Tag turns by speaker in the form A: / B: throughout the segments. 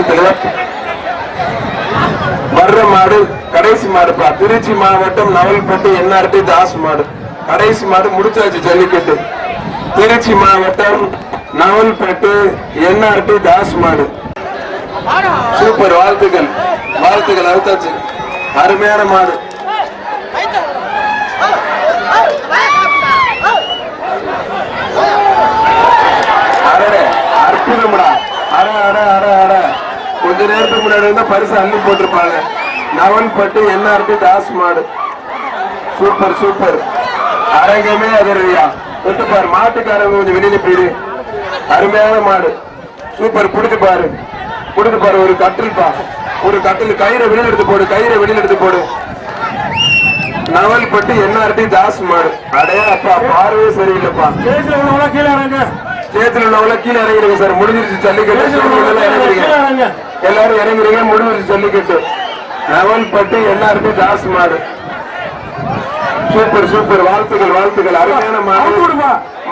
A: ஊராட்சி வர்ற மாடு கடைசி மாடுப்பா திருச்சி மாவட்டம் நவல்பட்டு என்ஆர்டி தாஸ் மாடு. கடைசி மாடு முடிச்சாச்சு ஜல்லிக்கட்டு. திருச்சி மாவட்டம் நவல்பட்டு என்ஆர்டி தாஸ் மாடு. சூப்பர் வாழ்த்துக்கள். வாழ்த்துக்கள் அழுத்தாச்சு அருமையான மாடு. முன்னாடி வந்து பரிசு அள்ளி போட்டிருப்பாங்க. நவல்பட்டு என்ஆர்பி தாஸ் மாடு சூப்பர் சூப்பர். அரங்கமே அதிரவியா தொட்டு பாரு மாட்டுக்காரங்க கொஞ்சம் வெளியில போயிரு அருமையான மாடு. சூப்பர் புடிச்சு பாரு. புடிச்சு பாரு ஒரு கட்டில் பா. ஒரு கட்டில் கயிறை வெளியில் எடுத்து போடு கயிறை வெளியில் எடுத்து போடு. நவல்பட்டு என்ஆர்டி தாஸ் மாடு அடையா அப்பா பார்வையே சரியில்லைப்பா சேத்துல உள்ளவங்கள கீழே இறங்கிடுங்க சார். முடிஞ்சிருச்சு ஜல்லிக்கட்டு. எல்லாரும் இறங்குறீங்க முடிஞ்சிருச்சு ஜல்லிக்கட்டு. நவல்பட்டு எல்லாருக்கும் தாஸ் மாடு. Super super. வாழ்த்துக்கள் வாழ்த்துக்கள். அருமையான மாடு.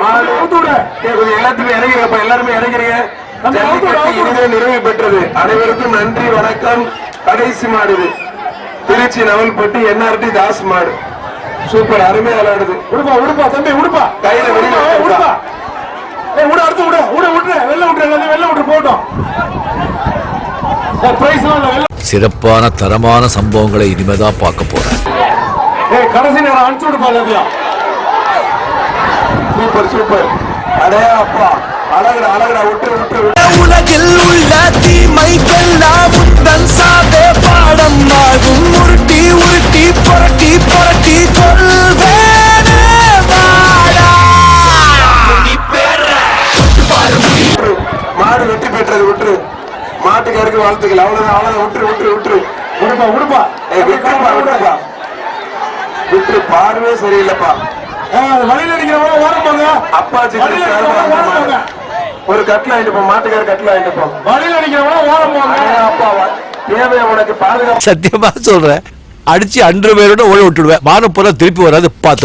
A: மாடு. எல்லாத்துக்கும் இறங்கிறப்ப எல்லாருமே இறங்குறீங்க. நிறைவு பெற்றது. அனைவருக்கும் நன்றி வணக்கம். கடைசி மாடு திருச்சி நவல்பட்டு என்ஆர்டி தாஸ் மாடு. சூப்பர் அருமையா விளையாடுது.
B: விடுப்பா விடுப்பா தம்பி விடுப்பா.
A: கையில வெளியில
B: எல்லாத்தையும் போட்டோம்.
C: சிறப்பான தரமான சம்பவங்களை இனிமேதான் பார்க்க போறேன்.
B: ஏய் கடைசி நேரம் அனுப்பிச்சு விடுப்பா
A: சூப்பர் சூப்பர் அடையா அப்பா அழகுடா அழகுடா விட்டு விட்டு
D: உலகில் உள்ள தீமைக்கெல்லாம்
A: மாடு வெற்றி பெற்றது விட்டுரு. மாட்டுக்காருக்கு வாழ்த்துக்கள். அவ்வளவுதான் அவ்வளவுதான் விட்டுரு விட்டுரு விட்டுரு.
B: விடுப்பா விடுப்பா.
A: ஏய், விட்டுருப்பா விட்டுருப்பா. விட்டுரு பார்வே சரியில்லைப்பா.
B: வழியில நிக்கிறவங்க ஓரம் போங்க
A: அப்பாச்சி
B: வழியில நிக்கிறவங்க ஓரம் போங்க
A: ஒரு கட்டில் ஆயிட்டு போ மாட்டுக்கார கட்டில் ஆயிட்டு போ.
B: வழியில நிக்கிறவங்க ஓரம் போங்க
A: அடையா அப்பா தேவை உனக்கு பாதுகாப்பு.
C: சத்தியமா சொல்றேன். அடிச்சு அன்று பேரோட ஓட விட்டுடுவேன். மானம் போல திருப்பி வராது பார்த்து